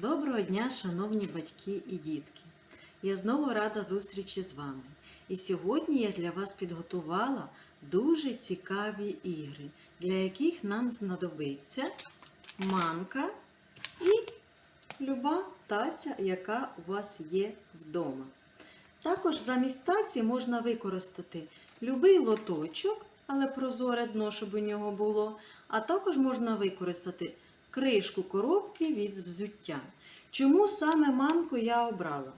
Доброго дня, шановні батьки і дітки! Я знову рада зустрічі з вами. І сьогодні я для вас підготувала дуже цікаві ігри, для яких нам знадобиться манка і люба таця, яка у вас є вдома. Також замість таці можна використати любий лоточок, але прозоре дно, щоб у нього було. А також можна використати кришку коробки від взуття. Чому саме манку я обрала?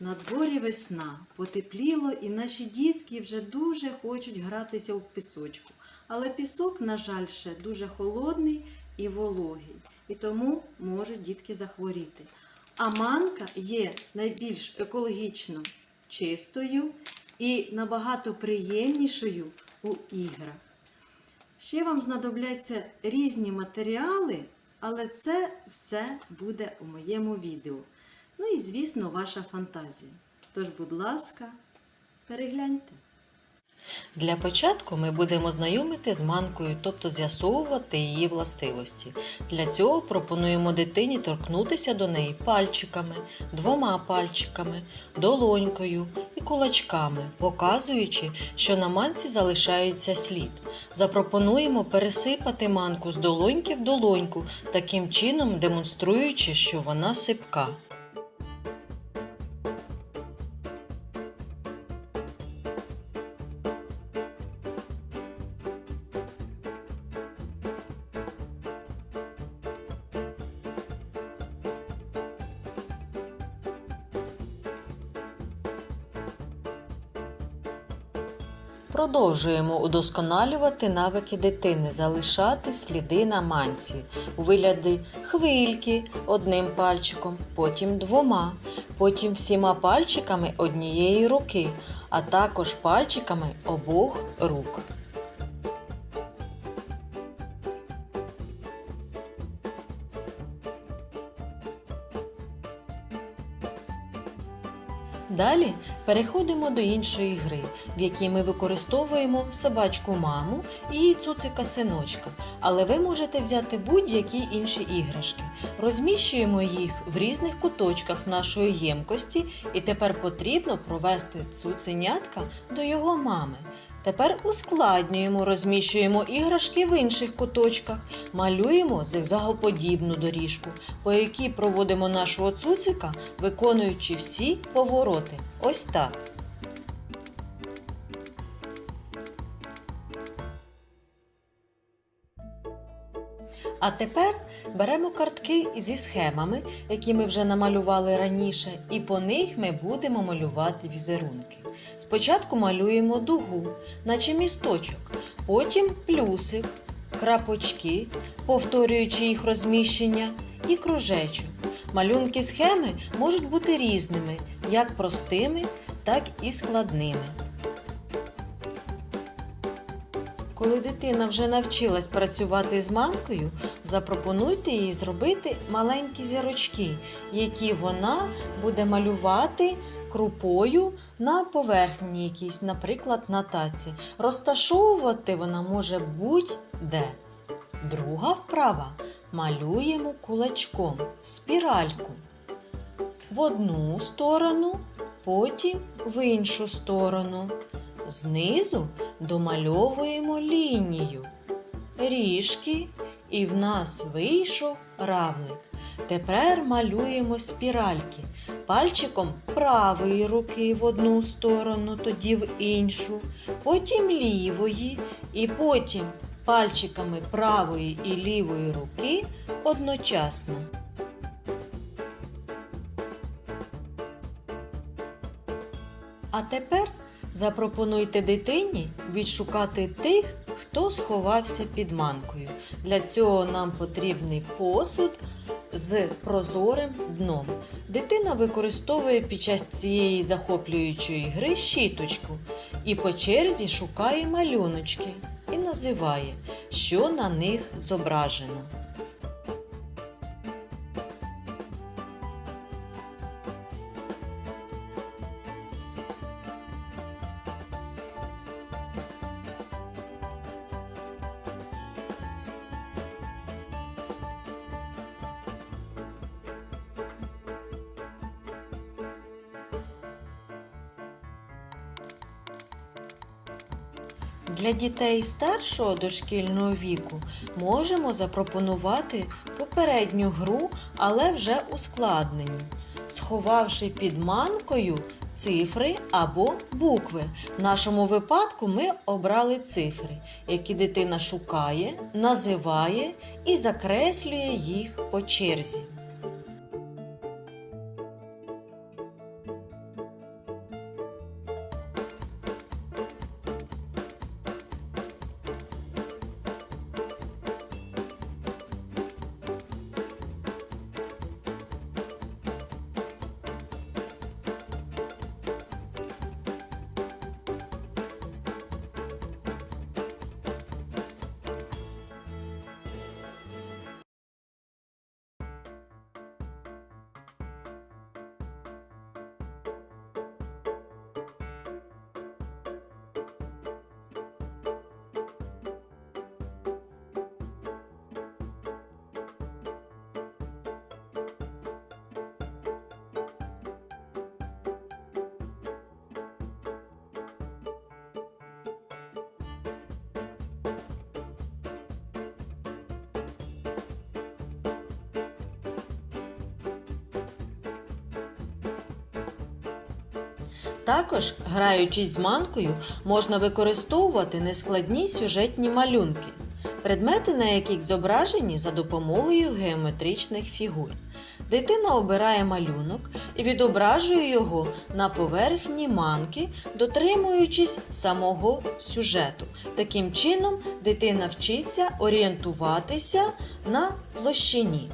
На дворі весна, потепліло, і наші дітки вже дуже хочуть гратися в пісочку. Але пісок, на жаль, ще дуже холодний і вологий, і тому можуть дітки захворіти. А манка є найбільш екологічно чистою і набагато приємнішою у іграх. Ще вам знадобляться різні матеріали, але це все буде у моєму відео. Ну і, звісно, ваша фантазія. Тож, будь ласка, перегляньте. Для початку ми будемо знайомити з манкою, тобто з'ясовувати її властивості. Для цього пропонуємо дитині торкнутися до неї пальчиками, двома пальчиками, долонькою і кулачками, показуючи, що на манці залишається слід. Запропонуємо пересипати манку з долоньки в долоньку, таким чином демонструючи, що вона сипка. Продовжуємо удосконалювати навики дитини, залишати сліди на манці у вигляді хвильки одним пальчиком, потім двома, потім всіма пальчиками однієї руки, а також пальчиками обох рук. Далі переходимо до іншої гри, в якій ми використовуємо собачку маму і цуцика синочка. Але ви можете взяти будь-які інші іграшки. Розміщуємо їх в різних куточках нашої ємкості, і тепер потрібно провести цуценятка до його мами. Тепер ускладнюємо, розміщуємо іграшки в інших куточках, малюємо зигзагоподібну доріжку, по якій проводимо нашого цуцика, виконуючи всі повороти. Ось так. А тепер беремо картки зі схемами, які ми вже намалювали раніше, і по них ми будемо малювати візерунки. Спочатку малюємо дугу, наче місточок, потім плюсик, крапочки, повторюючи їх розміщення, і кружечок. Малюнки схеми можуть бути різними, як простими, так і складними. Коли дитина вже навчилась працювати з манкою, запропонуйте їй зробити маленькі зірочки, які вона буде малювати крупою на поверхні якійсь, наприклад, на таці. Розташовувати вона може будь-де. Друга вправа малюємо кулачком спіральку в одну сторону, потім в іншу сторону. Знизу домальовуємо лінію, ріжки, і в нас вийшов равлик. Тепер малюємо спіральки пальчиком правої руки в одну сторону, тоді в іншу, потім лівої, і потім пальчиками правої і лівої руки одночасно. А тепер запропонуйте дитині відшукати тих, хто сховався під манкою. Для цього нам потрібний посуд з прозорим дном. Дитина використовує під час цієї захоплюючої гри щіточку і по черзі шукає малюночки і називає, що на них зображено. Для дітей старшого дошкільного віку можемо запропонувати попередню гру, але вже ускладнені, сховавши під манкою цифри або букви. В нашому випадку ми обрали цифри, які дитина шукає, називає і закреслює їх по черзі. Також, граючись з манкою, можна використовувати нескладні сюжетні малюнки, предмети на яких зображені за допомогою геометричних фігур. Дитина обирає малюнок і відображує його на поверхні манки, дотримуючись самого сюжету. Таким чином, дитина вчиться орієнтуватися на площині.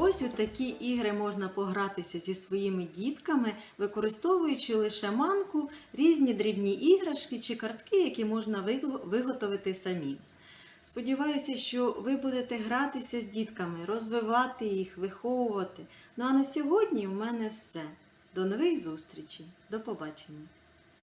Ось у такі ігри можна погратися зі своїми дітками, використовуючи лише манку, різні дрібні іграшки чи картки, які можна виготовити самі. Сподіваюся, що ви будете гратися з дітками, розвивати їх, виховувати. Ну а на сьогодні в мене все. До нових зустрічей. До побачення!